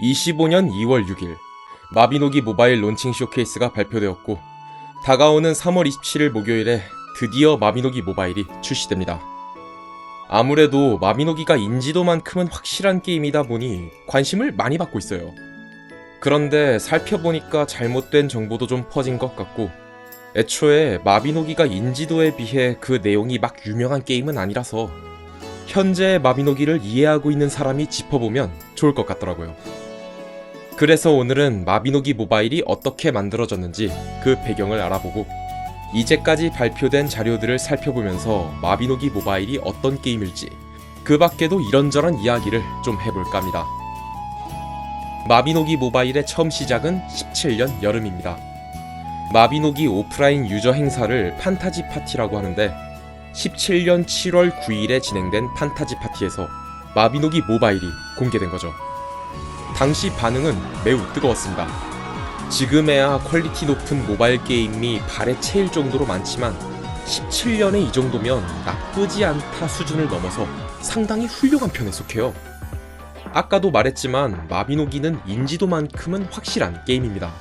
25년 2월 6일 마비노기 모바일 론칭 쇼케이스가 발표되었고 다가오는 3월 27일 목요일에 드디어 마비노기 모바일이 출시됩니다. 아무래도 마비노기가 인지도만큼은 확실한 게임이다 보니 관심을 많이 받고 있어요. 그런데 살펴보니까 잘못된 정보도 좀 퍼진 것 같고 애초에 마비노기가 인지도에 비해 그 내용이 막 유명한 게임은 아니라서 현재 마비노기를 이해하고 있는 사람이 짚어보면 좋을 것 같더라고요. 그래서 오늘은 마비노기 모바일이 어떻게 만들어졌는지 그 배경을 알아보고 이제까지 발표된 자료들을 살펴보면서 마비노기 모바일이 어떤 게임일지 그 밖에도 이런저런 이야기를 좀 해볼까 합니다. 마비노기 모바일의 처음 시작은 17년 여름입니다. 마비노기 오프라인 유저 행사를 판타지 파티라고 하는데 17년 7월 9일에 진행된 판타지 파티에서 마비노기 모바일이 공개된 거죠. 당시 반응은 매우 뜨거웠습니다. 지금에야 퀄리티 높은 모바일 게임이 발에 채일 정도로 많지만 17년에 이 정도면 나쁘지 않다 수준을 넘어서 상당히 훌륭한 편에 속해요. 아까도 말했지만 마비노기는 인지도만큼은 확실한 게임입니다.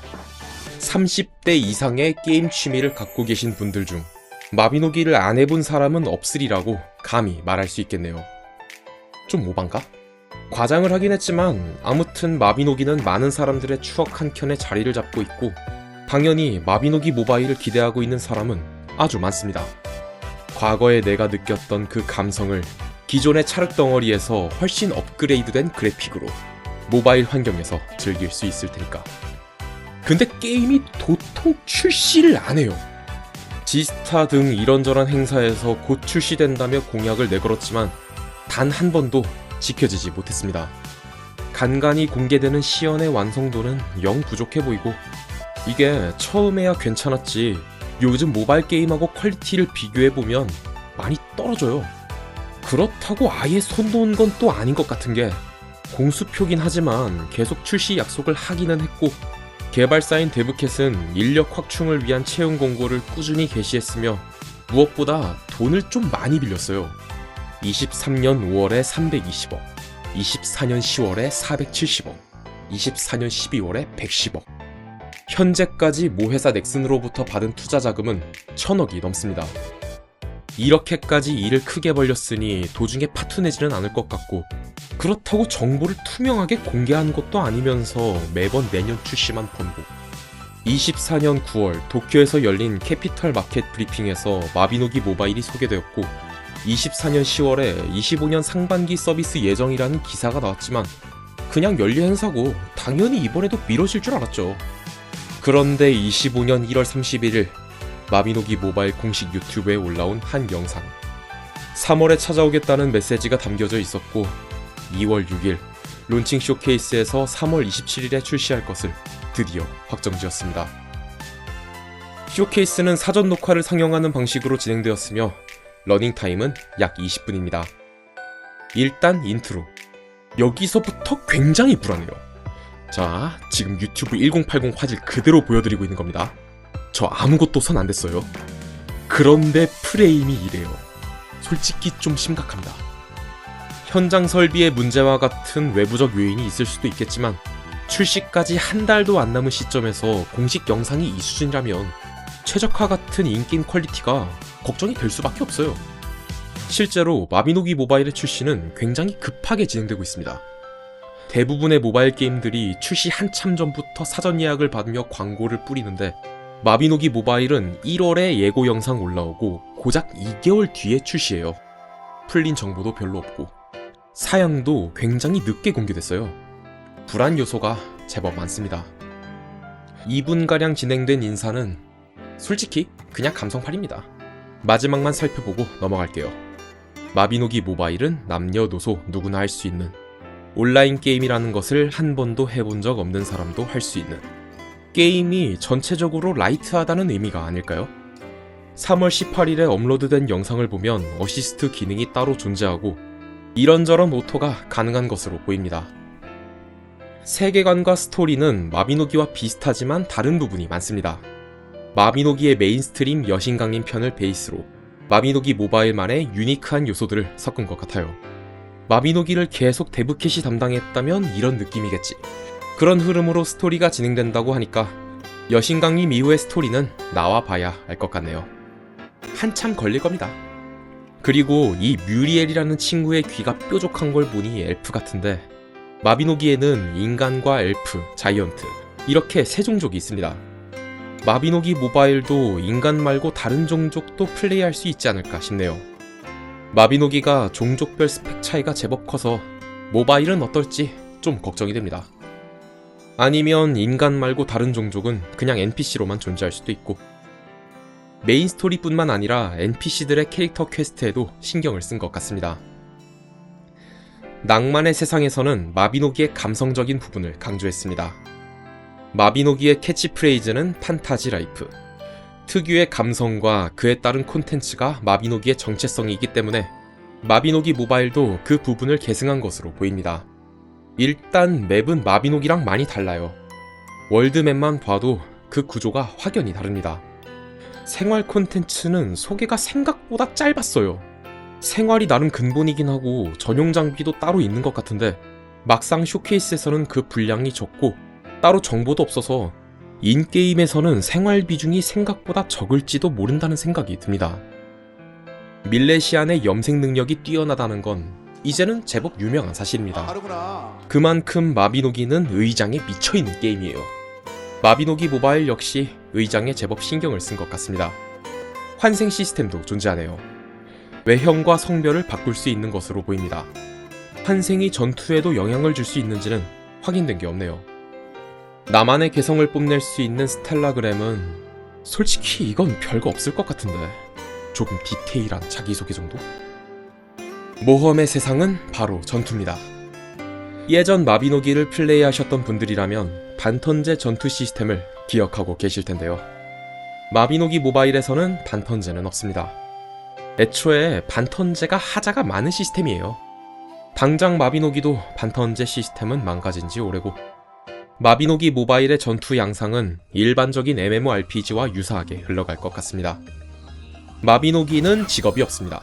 30대 이상의 게임 취미를 갖고 계신 분들 중 마비노기를 안 해본 사람은 없으리라고 감히 말할 수 있겠네요. 좀 오반가? 과장을 하긴 했지만 아무튼 마비노기는 많은 사람들의 추억 한 켠에 자리를 잡고 있고 당연히 마비노기 모바일을 기대하고 있는 사람은 아주 많습니다. 과거에 내가 느꼈던 그 감성을 기존의 찰흙 덩어리에서 훨씬 업그레이드된 그래픽으로 모바일 환경에서 즐길 수 있을 테니까. 근데 게임이 도통 출시를 안 해요. 지스타 등 이런저런 행사에서 곧 출시된다며 공약을 내걸었지만 단 한 번도 지켜지지 못했습니다. 간간히 공개되는 시연의 완성도는 영 부족해 보이고 이게 처음에야 괜찮았지 요즘 모바일 게임하고 퀄리티를 비교해보면 많이 떨어져요. 그렇다고 아예 손 놓은 건 또 아닌 것 같은 게 공수표긴 하지만 계속 출시 약속을 하기는 했고 개발사인 데브캣은 인력 확충을 위한 채용 공고를 꾸준히 게시했으며 무엇보다 돈을 좀 많이 빌렸어요. 23년 5월에 320억, 24년 10월에 470억, 24년 12월에 110억. 현재까지 모 회사 넥슨으로부터 받은 투자 자금은 천억이 넘습니다. 이렇게까지 일을 크게 벌렸으니 도중에 파투 내지는 않을 것 같고 그렇다고 정보를 투명하게 공개한 것도 아니면서 매번 내년 출시만 번복. 24년 9월 도쿄에서 열린 캐피털 마켓 브리핑에서 마비노기 모바일이 소개되었고 24년 10월에 25년 상반기 서비스 예정이라는 기사가 나왔지만 그냥 연리 행사고 당연히 이번에도 미뤄질 줄 알았죠. 그런데 25년 1월 31일 마비노기 모바일 공식 유튜브에 올라온 한 영상. 3월에 찾아오겠다는 메시지가 담겨져 있었고 2월 6일 론칭 쇼케이스에서 3월 27일에 출시할 것을 드디어 확정지었습니다. 쇼케이스는 사전 녹화를 상영하는 방식으로 진행되었으며 러닝 타임은 약 20분입니다. 일단 인트로. 여기서부터 굉장히 불안해요. 자, 지금 유튜브 1080 화질 그대로 보여드리고 있는 겁니다. 저 아무것도 손안 댔어요. 그런데 프레임이 이래요. 솔직히 좀 심각합니다. 현장 설비의 문제와 같은 외부적 요인이 있을 수도 있겠지만 출시까지 한 달도 안 남은 시점에서 공식 영상이 이 수준이라면 최적화 같은 인게임 퀄리티가 걱정이 될 수밖에 없어요. 실제로 마비노기 모바일의 출시는 굉장히 급하게 진행되고 있습니다. 대부분의 모바일 게임들이 출시 한참 전부터 사전 예약을 받으며 광고를 뿌리는데 마비노기 모바일은 1월에 예고 영상 올라오고 고작 2개월 뒤에 출시해요. 풀린 정보도 별로 없고 사양도 굉장히 늦게 공개됐어요. 불안 요소가 제법 많습니다. 2분가량 진행된 인사는 솔직히 그냥 감성팔입니다. 마지막만 살펴보고 넘어갈게요. 마비노기 모바일은 남녀노소 누구나 할 수 있는 온라인 게임이라는 것을 한 번도 해본 적 없는 사람도 할 수 있는 게임이 전체적으로 라이트하다는 의미가 아닐까요? 3월 18일에 업로드된 영상을 보면 어시스트 기능이 따로 존재하고 이런저런 오토가 가능한 것으로 보입니다. 세계관과 스토리는 마비노기와 비슷하지만 다른 부분이 많습니다. 마비노기의 메인스트림 여신 강림 편을 베이스로 마비노기 모바일만의 유니크한 요소들을 섞은 것 같아요. 마비노기를 계속 데브캣이 담당했다면 이런 느낌이겠지. 그런 흐름으로 스토리가 진행된다고 하니까 여신 강림 이후의 스토리는 나와 봐야 알 것 같네요. 한참 걸릴 겁니다. 그리고 이 뮤리엘이라는 친구의 귀가 뾰족한 걸 보니 엘프 같은데 마비노기에는 인간과 엘프, 자이언트 이렇게 세 종족이 있습니다. 마비노기 모바일도 인간 말고 다른 종족도 플레이할 수 있지 않을까 싶네요. 마비노기가 종족별 스펙 차이가 제법 커서 모바일은 어떨지 좀 걱정이 됩니다. 아니면 인간 말고 다른 종족은 그냥 NPC로만 존재할 수도 있고 메인 스토리뿐만 아니라 NPC들의 캐릭터 퀘스트에도 신경을 쓴 것 같습니다. 낭만의 세상에서는 마비노기의 감성적인 부분을 강조했습니다. 마비노기의 캐치프레이즈는 판타지 라이프. 특유의 감성과 그에 따른 콘텐츠가 마비노기의 정체성이기 때문에 마비노기 모바일도 그 부분을 계승한 것으로 보입니다. 일단 맵은 마비노기랑 많이 달라요. 월드맵만 봐도 그 구조가 확연히 다릅니다. 생활 콘텐츠는 소개가 생각보다 짧았어요. 생활이 나름 근본이긴 하고 전용 장비도 따로 있는 것 같은데 막상 쇼케이스에서는 그 분량이 적고 따로 정보도 없어서 인게임에서는 생활 비중이 생각보다 적을지도 모른다는 생각이 듭니다. 밀레시안의 염색 능력이 뛰어나다는 건 이제는 제법 유명한 사실입니다. 그만큼 마비노기는 의장에 미쳐있는 게임이에요. 마비노기 모바일 역시 의장에 제법 신경을 쓴 것 같습니다. 환생 시스템도 존재하네요. 외형과 성별을 바꿀 수 있는 것으로 보입니다. 환생이 전투에도 영향을 줄 수 있는지는 확인된 게 없네요. 나만의 개성을 뽐낼 수 있는 스텔라그램은 솔직히 이건 별거 없을 것 같은데 조금 디테일한 자기소개 정도? 모험의 세상은 바로 전투입니다. 예전 마비노기를 플레이하셨던 분들이라면 반턴제 전투 시스템을 기억하고 계실 텐데요. 마비노기 모바일에서는 반턴제는 없습니다. 애초에 반턴제가 하자가 많은 시스템이에요. 당장 마비노기도 반턴제 시스템은 망가진 지 오래고 마비노기 모바일의 전투 양상은 일반적인 MMORPG와 유사하게 흘러갈 것 같습니다. 마비노기는 직업이 없습니다.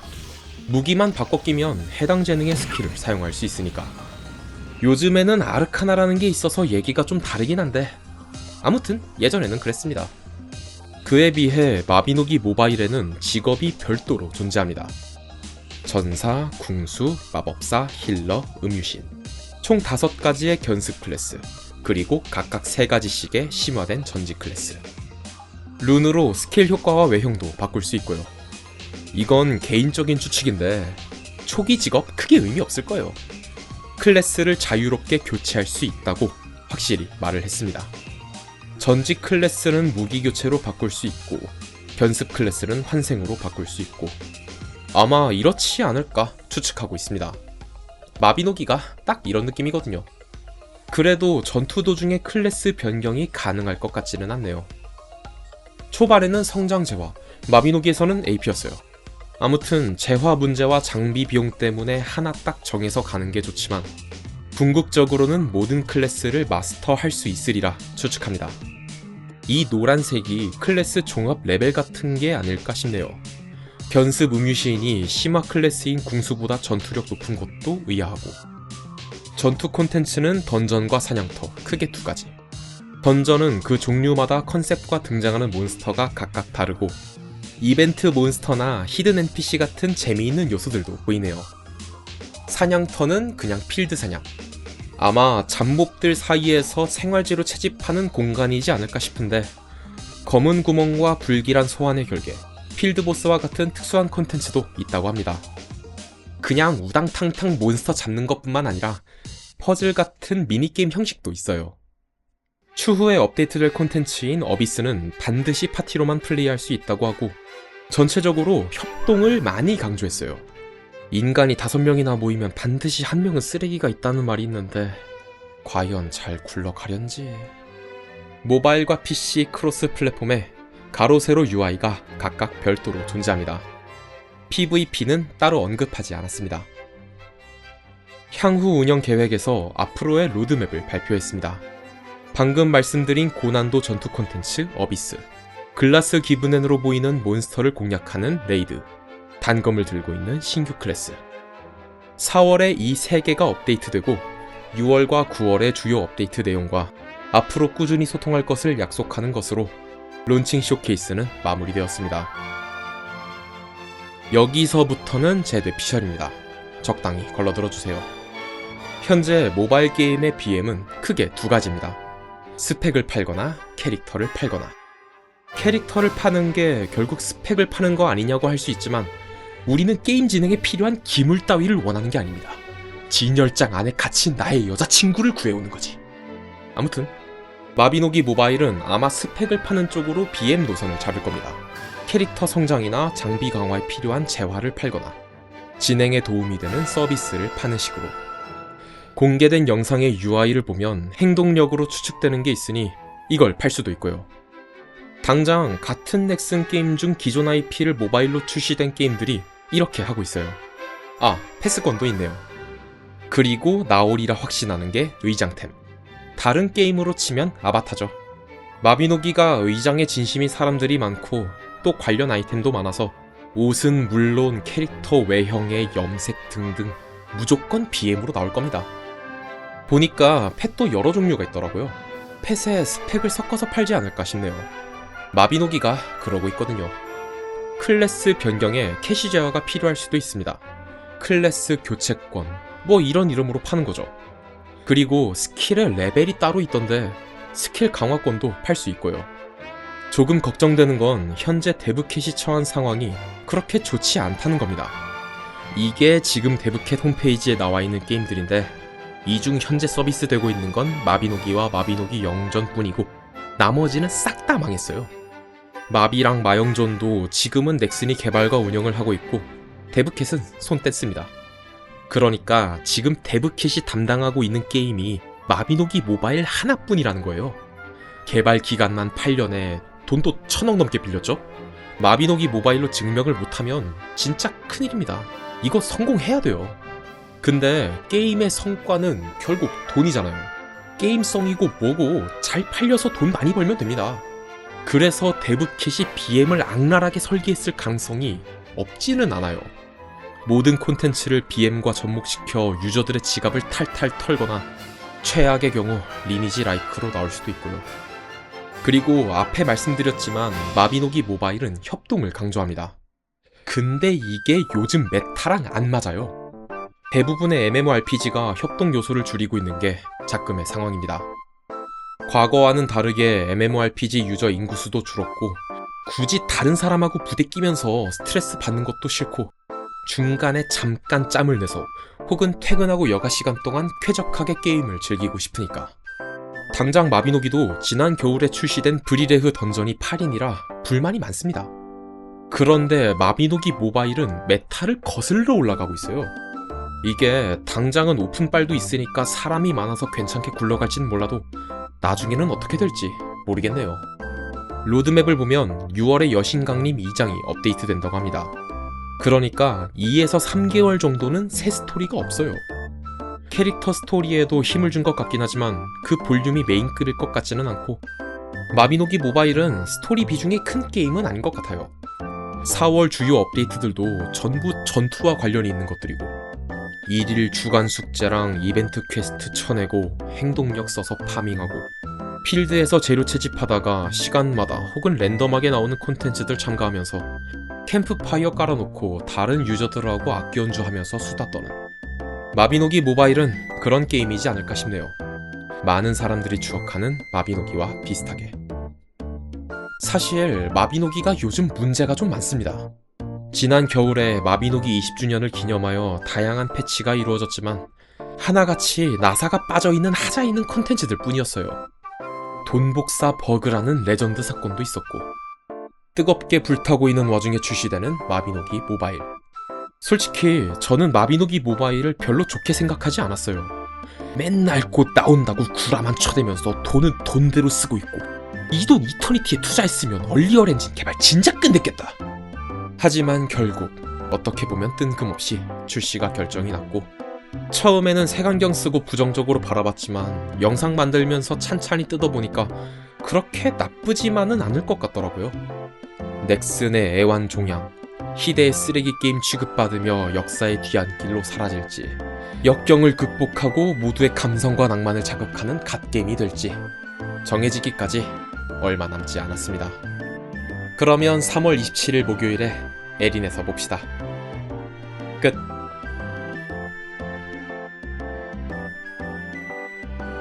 무기만 바꿔 끼면 해당 재능의 스킬을 사용할 수 있으니까. 요즘에는 아르카나라는 게 있어서 얘기가 좀 다르긴 한데 아무튼 예전에는 그랬습니다. 그에 비해 마비노기 모바일에는 직업이 별도로 존재합니다. 전사, 궁수, 마법사, 힐러, 음유신 총 5가지의 견습 클래스 그리고 각각 3가지씩의 심화된 전지 클래스 룬으로 스킬 효과와 외형도 바꿀 수 있고요. 이건 개인적인 추측인데 초기 직업 크게 의미 없을 거예요. 클래스를 자유롭게 교체할 수 있다고 확실히 말을 했습니다. 전직 클래스는 무기 교체로 바꿀 수 있고 변습 클래스는 환생으로 바꿀 수 있고 아마 이렇지 않을까 추측하고 있습니다. 마비노기가 딱 이런 느낌이거든요. 그래도 전투 도중에 클래스 변경이 가능할 것 같지는 않네요. 초반에는 성장 재화, 마비노기에서는 AP였어요. 아무튼 재화 문제와 장비 비용 때문에 하나 딱 정해서 가는 게 좋지만 궁극적으로는 모든 클래스를 마스터할 수 있으리라 추측합니다. 이 노란색이 클래스 종합 레벨 같은 게 아닐까 싶네요. 변습 음유시인이 심화 클래스인 궁수보다 전투력 높은 것도 의아하고 전투 콘텐츠는 던전과 사냥터 크게 두 가지. 던전은 그 종류마다 컨셉과 등장하는 몬스터가 각각 다르고 이벤트 몬스터나 히든 NPC 같은 재미있는 요소들도 보이네요. 사냥터는 그냥 필드 사냥. 아마 잡몹들 사이에서 생활지로 채집하는 공간이지 않을까 싶은데 검은 구멍과 불길한 소환의 결계, 필드보스와 같은 특수한 콘텐츠도 있다고 합니다. 그냥 우당탕탕 몬스터 잡는 것뿐만 아니라 퍼즐 같은 미니게임 형식도 있어요. 추후에 업데이트될 콘텐츠인 어비스는 반드시 파티로만 플레이할 수 있다고 하고 전체적으로 협동을 많이 강조했어요. 인간이 다섯 명이나 모이면 반드시 한 명은 쓰레기가 있다는 말이 있는데 과연 잘 굴러가련지. 모바일과 PC 크로스 플랫폼에 가로 세로 UI가 각각 별도로 존재합니다. PVP는 따로 언급하지 않았습니다. 향후 운영 계획에서 앞으로의 로드맵을 발표했습니다. 방금 말씀드린 고난도 전투 콘텐츠 어비스, 글라스 기브넨으로 보이는 몬스터를 공략하는 레이드, 단검을 들고 있는 신규 클래스. 4월에 이 3개가 업데이트되고 6월과 9월의 주요 업데이트 내용과 앞으로 꾸준히 소통할 것을 약속하는 것으로 론칭 쇼케이스는 마무리되었습니다. 여기서부터는 제 뇌피셜입니다. 적당히 걸러들어 주세요. 현재 모바일 게임의 BM은 크게 두 가지입니다. 스펙을 팔거나 캐릭터를 팔거나. 캐릭터를 파는 게 결국 스펙을 파는 거 아니냐고 할 수 있지만 우리는 게임 진행에 필요한 기물 따위를 원하는 게 아닙니다. 진열장 안에 갇힌 나의 여자친구를 구해오는 거지. 아무튼 마비노기 모바일은 아마 스펙을 파는 쪽으로 BM 노선을 잡을 겁니다. 캐릭터 성장이나 장비 강화에 필요한 재화를 팔거나 진행에 도움이 되는 서비스를 파는 식으로 공개된 영상의 UI를 보면 행동력으로 추측되는 게 있으니 이걸 팔 수도 있고요. 당장 같은 넥슨 게임 중 기존 IP를 모바일로 출시된 게임들이 이렇게 하고 있어요. 아, 패스권도 있네요. 그리고 나오리라 확신하는 게 의장템. 다른 게임으로 치면 아바타죠. 마비노기가 의장에 진심인 사람들이 많고 또 관련 아이템도 많아서 옷은 물론 캐릭터 외형의 염색 등등 무조건 BM으로 나올 겁니다. 보니까 펫도 여러 종류가 있더라고요. 펫에 스펙을 섞어서 팔지 않을까 싶네요. 마비노기가 그러고 있거든요. 클래스 변경에 캐시 제어가 필요할 수도 있습니다. 클래스 교체권, 뭐 이런 이름으로 파는 거죠. 그리고 스킬의 레벨이 따로 있던데 스킬 강화권도 팔 수 있고요. 조금 걱정되는 건 현재 데브캣이 처한 상황이 그렇게 좋지 않다는 겁니다. 이게 지금 데브캣 홈페이지에 나와 있는 게임들인데 이 중 현재 서비스 되고 있는 건 마비노기와 마비노기 영전뿐이고 나머지는 싹 다 망했어요. 마비랑 마영전도 지금은 넥슨이 개발과 운영을 하고 있고 데브캣은 손 뗐습니다. 그러니까 지금 데브캣이 담당하고 있는 게임이 마비노기 모바일 하나뿐이라는 거예요. 개발 기간만 8년에 돈도 천억 넘게 빌렸죠? 마비노기 모바일로 증명을 못하면 진짜 큰일입니다. 이거 성공해야 돼요. 근데 게임의 성과는 결국 돈이잖아요. 게임성이고 뭐고 잘 팔려서 돈 많이 벌면 됩니다. 그래서 데브캣이 BM을 악랄하게 설계했을 가능성이 없지는 않아요. 모든 콘텐츠를 BM과 접목시켜 유저들의 지갑을 탈탈 털거나 최악의 경우 리니지 라이크로 나올 수도 있고요. 그리고 앞에 말씀드렸지만 마비노기 모바일은 협동을 강조합니다. 근데 이게 요즘 메타랑 안 맞아요. 대부분의 MMORPG가 협동 요소를 줄이고 있는 게 작금의 상황입니다. 과거와는 다르게 MMORPG 유저 인구수도 줄었고 굳이 다른 사람하고 부대끼면서 스트레스 받는 것도 싫고 중간에 잠깐 짬을 내서 혹은 퇴근하고 여가 시간 동안 쾌적하게 게임을 즐기고 싶으니까. 당장 마비노기도 지난 겨울에 출시된 브리레흐 던전이 8인이라 불만이 많습니다. 그런데 마비노기 모바일은 메타를 거슬러 올라가고 있어요. 이게 당장은 오픈빨도 있으니까 사람이 많아서 괜찮게 굴러갈진 몰라도 나중에는 어떻게 될지 모르겠네요. 로드맵을 보면 6월에 여신강림 2장이 업데이트 된다고 합니다. 그러니까 2에서 3개월 정도는 새 스토리가 없어요. 캐릭터 스토리에도 힘을 준 것 같긴 하지만 그 볼륨이 메인 끌일 것 같지는 않고 마비노기 모바일은 스토리 비중이 큰 게임은 아닌 것 같아요. 4월 주요 업데이트들도 전부 전투와 관련이 있는 것들이고 1일 주간 숙제랑 이벤트 퀘스트 쳐내고 행동력 써서 파밍하고 필드에서 재료 채집하다가 시간마다 혹은 랜덤하게 나오는 콘텐츠들 참가하면서 캠프파이어 깔아놓고 다른 유저들하고 악기 연주하면서 수다 떠는 마비노기 모바일은 그런 게임이지 않을까 싶네요. 많은 사람들이 추억하는 마비노기와 비슷하게. 사실 마비노기가 요즘 문제가 좀 많습니다. 지난 겨울에 마비노기 20주년을 기념하여 다양한 패치가 이루어졌지만 하나같이 나사가 빠져있는 하자 있는 콘텐츠들 뿐이었어요. 돈복사 버그라는 레전드 사건도 있었고 뜨겁게 불타고 있는 와중에 출시되는 마비노기 모바일. 솔직히 저는 마비노기 모바일을 별로 좋게 생각하지 않았어요. 맨날 곧 나온다고 구라만 쳐대면서 돈은 돈대로 쓰고 있고 이 돈 이터니티에 투자했으면 얼리얼 엔진 개발 진작 끝냈겠다. 하지만 결국 어떻게 보면 뜬금없이 출시가 결정이 났고 처음에는 색안경 쓰고 부정적으로 바라봤지만 영상 만들면서 찬찬히 뜯어보니까 그렇게 나쁘지만은 않을 것 같더라고요. 넥슨의 애완 종양, 희대의 쓰레기 게임 취급받으며 역사의 뒤안길로 사라질지 역경을 극복하고 모두의 감성과 낭만을 자극하는 갓게임이 될지 정해지기까지 얼마 남지 않았습니다. 그러면 3월 27일 목요일에 에린에서 봅시다. 끝.